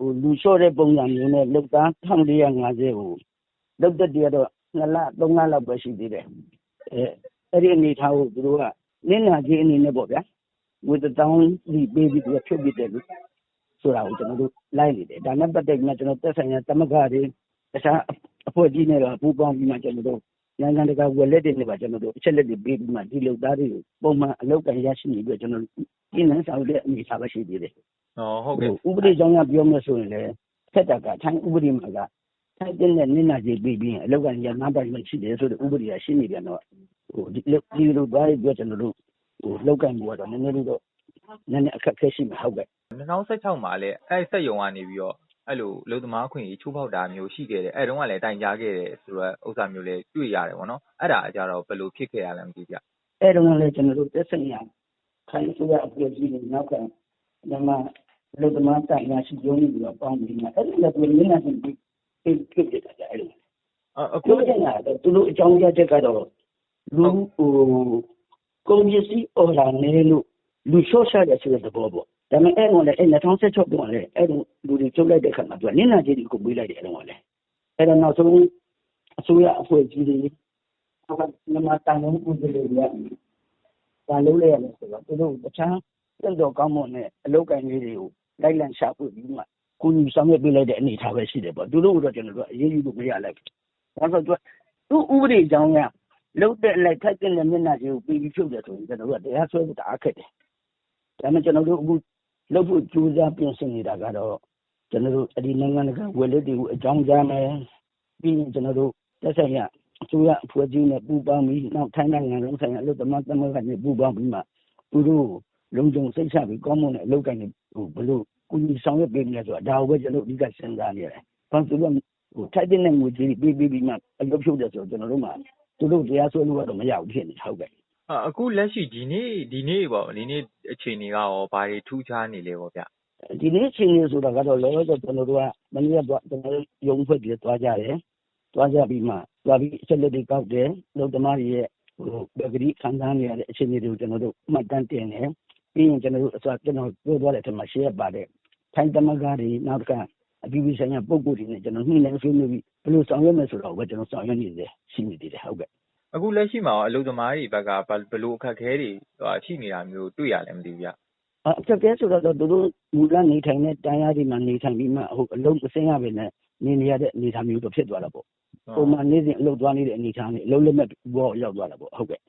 ဟိုလူလျှော့တဲ့ပုံစံမျိုးနဲ့ လုပ်သား1450ကို လုပ်သက်တည်းကတော့2လ3လလောက်ပဲ ရှိသေးတယ် အဲအဲ့ဒီအနေထားကို သူတို့ကနင်းနာကြီးအနေနဲ့ပေါ့ဗျာဝေတတောင်းစီပေးပြီး သူက ဖြုတ်ပစ်တယ်လို့ဆိုတာကို ကျွန်တော်တို့ လိုက်နေတယ် ဒါနဲ့ပတ်သက်ပြီးမှ ကျွန်တော်တက်ဆိုင်ရာတမကတွေ တခြားအဖွဲ့အစည်းတွေတော့ပူးပေါင်းပြီးမှကျွန်တော်တို့နိုင်ငံတကာ ဝယ်လက်တွေနဲ့ပါကျွန်တော်တို့အချက်လက်တွေပေးပြီးမှ ဒီလုပ်သားတွေကို ပုံမှန်အလုပ်ကံရရှိနေပြီးတော့ကျွန်တော်တို့ဒီနန်းဆောင်တဲ့ အနေအထားပဲ ရှိသေးတယ် ဟောဟုတ်ကဲ့ဥပဒေကြောင်းကပြောမယ်ဆိုရင်လည်းဖက်တာကထိုင်းဥပဒေမှာကထိုင်းတဲ့နဲ့နင်းနာကြီးပြီးပြီးရင်အလောက်ကရနာပိုင်မရှိတယ်ဆိုတဲ့ဥပဒေကရှိနေပြန်တော့ဟိုဒီလိုဒီလိုသွားပြီးပြောကျွန်တော်တို့ဟိုလောက်ကန်ပြီးတော့နည်းနည်းလေးတော့နည်းနည်းအခက်အခဲရှိမှာဟုတ်ကဲ့2016မှာလည်းအဲ့ဆက်ယုံကနေပြီးတော့အဲ့လိုလူသမားခွင့်ကြီးချိုးဖောက်တာမျိုးရှိခဲ့တယ်အဲ့တုန်းကလည်းတိုင်ကြားခဲ့တယ်ဆိုတော့ဥစ္စာမျိုးလည်းတွေ့ရတယ်ပေါ့နော်အဲ့ဒါအကြတော့ဘယ်လိုဖြစ်ခဲ့ရလဲမသိဗျအဲ့တော့လည်းကျွန်တော်တို့တက်ဆိုင်ရာခိုင်းဆိုရအဖွဲ့အစည်းတွေနောက်က မြန်မာလူသမားတိုင်ရရှိရုံးပြီးတော့ပေါင်းပြီးမှအဲ့ဒီလည်းပြည်နေတာပြီးပြီးဖြစ်ဖြစ်တာအဲ့လိုအခုပြောချင်တာတော့သူတို့အကြောင်းပြချက်ကတော့လူဟိုကုန်ပစ္စည်းအော်လာနေလို့လူလျှော့ချရဆိုတဲ့သဘောပေါ့ဒါပေမဲ့အဲ့ကောင်လည်းအဲ့2016တုန်းကလည်းအဲ့လိုလူတွေကျုပ်လိုက်တဲ့ခါမှာသူကနင်းနာကြီးတွေကိုပေးလိုက်တယ်အဲ့တော့လည်းအဲ့တော့နောက်ဆုံးအစိုးရအဖွဲ့အစည်းတွေဟိုကမြန်မာတန်ရုံးဦးစီးတွေကဒါလုံးလိုက်ရတယ်ဆိုတော့သူတို့တခြား တက်တော်ကောင်းမွန်တဲ့အလုပ်ကိုင်လေးတွေကို လိုက်လံရှာဖွေပြီးမှကိုကြီးဆောင်ရွက်ပေးလိုက်တဲ့ အနေအထားပဲရှိတယ်ပေါ့ သူတို့ကတော့ ကျွန်တော်တို့အရေးယူလို့ မရလိုက်ဘူး ဘာလို့ဆိုတော့ သူဥပဒေအကြောင်းကလုတ်တဲ့အလိုက် ထိုက်တဲ့မျက်နှာကြီးကိုပြီးပြီး ဖြုတ်တယ်ဆိုရင် ကျွန်တော်တို့က တရားစွဲဖို့ တအားခက်တယ် ဒါပေမဲ့ ကျွန်တော်တို့ အခုလုတ်ဖို့ ကြိုးစားပြင်ဆင်နေတာကတော့ကျွန်တော်တို့အဒီနိုင်ငံတကာ ဝယ်လက်တွေကို အကြောင်းကြားမယ် ပြီးရင်ကျွန်တော်တို့တက်ဆိုင်ရအစိုးရအဖွဲ့အစည်းနဲ့ ပူးပေါင်းပြီး နောက် ထိုင်းနိုင်ငံလုံးဆိုင်ရာ အလုပ်သမားသမဂ္ဂနဲ့ ပူးပေါင်းပြီးမှ သူတို့ လုံခြုံစိတ်ချပြီးကောင်းမွန်တဲ့အလုပ်ကိုင်တွေဟိုဘလို့ကုညီဆောင်ရွက်ပေးနေလဲဆိုတာဒါကိုပဲကျွန်တော်တို့အဓိကစဉ်းစားနေရတယ်။ဘာလို့လဲဟိုထိုက်တဲ့ငွေကြီးပေးပေးပြီးမှအလုပ်ဖြုတ်တယ်ဆိုတော့ကျွန်တော်တို့မှသူတို့တရားစွဲလို့ကတော့မရဘူးဖြစ်နေဟုတ်ကဲ့အာအခုလက်ရှိဒီနေ့ဒီနေ့ပေါ့ဒီနေ့အခြေအနေကရောဘာတွေထူးခြားနေလဲပေါ့ဗျဒီနေ့အချိန်လေးဆိုတာကတော့လောလောဆယ်ကျွန်တော်တို့ကမနေ့ကတော့ကျွန်တော်တို့ရုံးဖွဲ့ပြီးသွားကြတယ်။သွားကြပြီးမှသွားပြီးအချက်လက်တွေကောက်တယ်။လုံသမားတွေရဲ့ဟိုပဂတိခံစားနေရတဲ့အခြေအနေတွေကိုကျွန်တော်တို့မှတ်တမ်းတင်တယ်။ ပြီးရင် ကျွန်တော်တို့အစကျွန်တော်ပြောသွားတဲ့အထက်မှာ ရှင်းရပါတယ်။ထိုင်းသမဂ္ဂတွေ နောက်တစ်ခါ အပြည်ပြည်ဆိုင်ရာ ပုံကိုယ်တွေနဲ့ကျွန်တော်ညှိနှိုင်းဆွေးနွေးပြီး ဘယ်လိုဆောင်ရွက်မယ်ဆိုတော့ပဲ ကျွန်တော်ဆောင်ရွက်နေတယ်ရှိနေသေးတယ်ဟုတ်ကဲ့အခုလက်ရှိမှာရော အလုပ်သမားတွေဘက်က ဘယ်လိုအခက်အခဲတွေဟိုရှိနေတာမျိုး တွေ့ရလဲ မသိဘူးဗျအအက်ကဲဆိုတော့ သူတို့ မူလနေထိုင်တဲ့ တိုင်းရည်မှာ နေထိုင်ပြီးမှဟိုအလုံးမစင်းရပဲနဲ့ နေနေရတဲ့ အနေအထားမျိုးတော့ ဖြစ်သွားတာပေါ့ ပုံမှန် နေ့စဉ်အလုပ်သွားနေတဲ့ အနေအထားနဲ့အလုပ်လက်မဲ့ဘောရောက်သွားတာပေါ့ဟုတ်ကဲ့